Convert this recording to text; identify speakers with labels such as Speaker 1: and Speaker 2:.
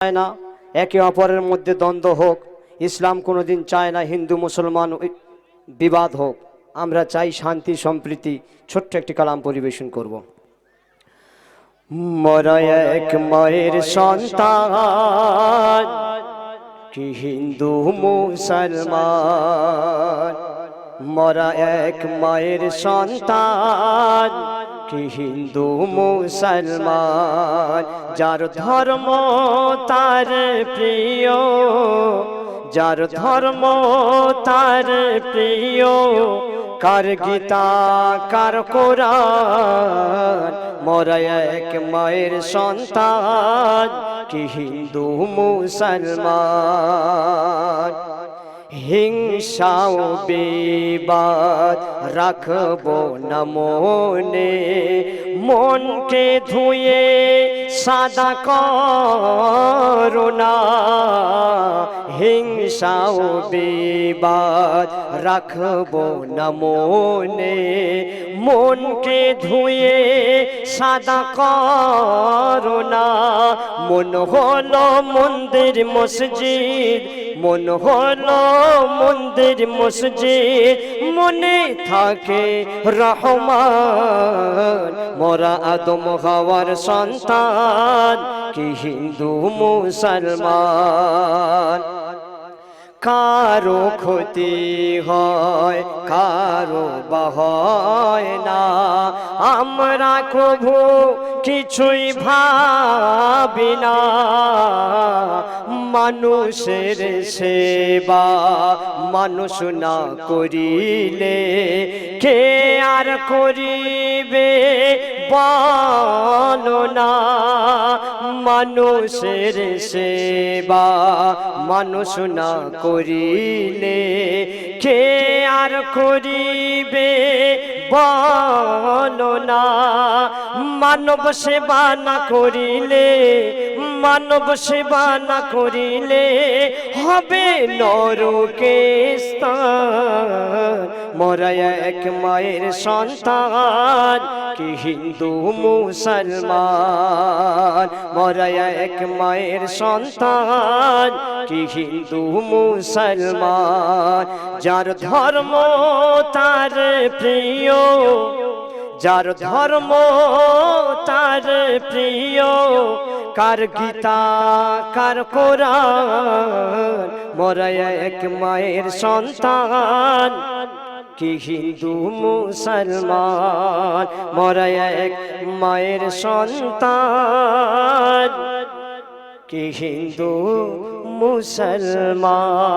Speaker 1: চায় না। একে অপরের মধ্যে দ্বন্দ্ব হোক, ইসলাম কোনোদিন চায় না হিন্দু, মুসলমান বিবাদ হোক। আমরা চাই শান্তি, সম্প্রীতি, ছোট্ট একটি কালাম পরিবেশন করব। মরা এক মায়ের সন্তান, কি হিন্দু, মুসলমান? মরা এক মায়ের সন্তান, কি হিন্দু মুসলমান? যার ধর্ম তার প্রিয়, যার ধর্ম তার প্রিয়, কার গীতা, কার কোরআন? মরা এক মায়ের সন্তান, কি হিন্দু মুসলমান? হিংসাও বিবাদ রাখব না মনে। মনকে ধুয়ে সাদা করুণা হিংসাও বিবাদ রাখব না মনে। মনকে ধুয়ে সাদা করুণা। মন হলো মন্দির, মসজিদ। মন হলো মন্দির, মসজিদ। মনে থাকে রহমান, মোরা আদম হওয়ার সন্তান, কি হিন্দু মুসলমান? কারও ক্ষতি হয়, কারও বা হয় না। আমরা কভু কিছুই ভাবি না। মানুষের সেবা মানুষ না করিলে কে আর করিবে না। মানুষের সেবা মানুষ না করিলে কে আর করিবে বলো না মানব সেবা না করিলে মানব সেবা না করিলে হবে নরকে স্থান। মোরা এক মায়ের সন্তান, কি হিন্দু মুসলমান? মোরা এক মায়ের সন্তান, কি হিন্দু মুসলমান? যার ধর্ম তার প্রিয়, যার ধর্ম তার প্রিয়, কার গীতা, কার কোরআন? মোরা এক মায়ের সন্তান কি হিন্দু মুসলমান মরা এক মায়ের সন্তান কি হিন্দু মুসলমান